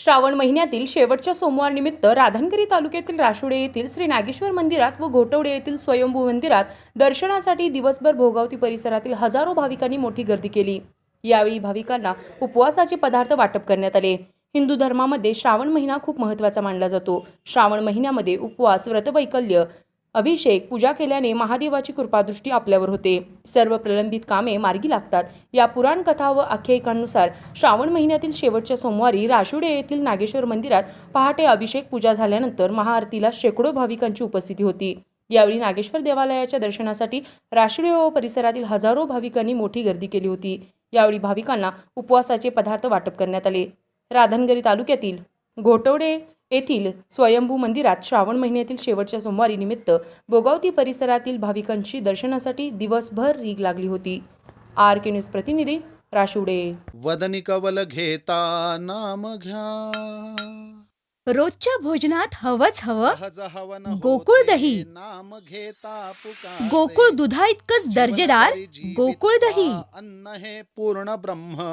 श्रावण महिन्यातील शेवटच्या सोमवार निमित्त राधानगिरी तालुक्यातील राशुडे येथील श्री नागेश्वर मंदिरात व घोटवडे येथील स्वयंभू मंदिरात दर्शनासाठी दिवसभर भोगावती परिसरातील हजारो भाविकांनी मोठी गर्दी केली. यावेळी भाविकांना उपवासाचे पदार्थ वाटप करण्यात आले. हिंदू धर्मामध्ये श्रावण महिना खूप महत्त्वाचा मानला जातो. श्रावण महिन्यामध्ये उपवास व्रतवैकल्य अभिषेक पूजा केल्याने महादेवाची कृपादृष्टी आपल्यावर होते. सर्व प्रलंबित कामे मार्गी लागतात. या पुराण कथा व आख्यायिकांनुसार श्रावण महिन्यातील शेवटच्या सोमवारी राशुडे येथील नागेश्वर मंदिरात पहाटे अभिषेक पूजा झाल्यानंतर महाआरतीला शेकडो भाविकांची उपस्थिती होती. यावेळी नागेश्वर देवालयाच्या दर्शनासाठी राशिडे व परिसरातील हजारो भाविकांनी मोठी गर्दी केली होती. यावेळी भाविकांना उपवासाचे पदार्थ वाटप करण्यात आले. राधनगरी तालुक्यातील घोटवडे येथील स्वयंभू मंदिरात श्रावण महिन्यातील शेवटच्या सोमवारी निमित्त बोगावती परिसरातील भाविकांची दर्शनासाठी दिवसभर रीग लागली होती. आर के न्यूज प्रतिनिधी राशिवडे. वदनी कवल घेता नाम घ्या. रोजच्या भोजनात हवंच हवं. सहज हवन गोकुळ दही. नाम घेता पुकारे. गोकुळ दुधा इतकंच दर्जेदार. जीवित गोकुळ दही. अन्न हे पूर्ण ब्रह्म.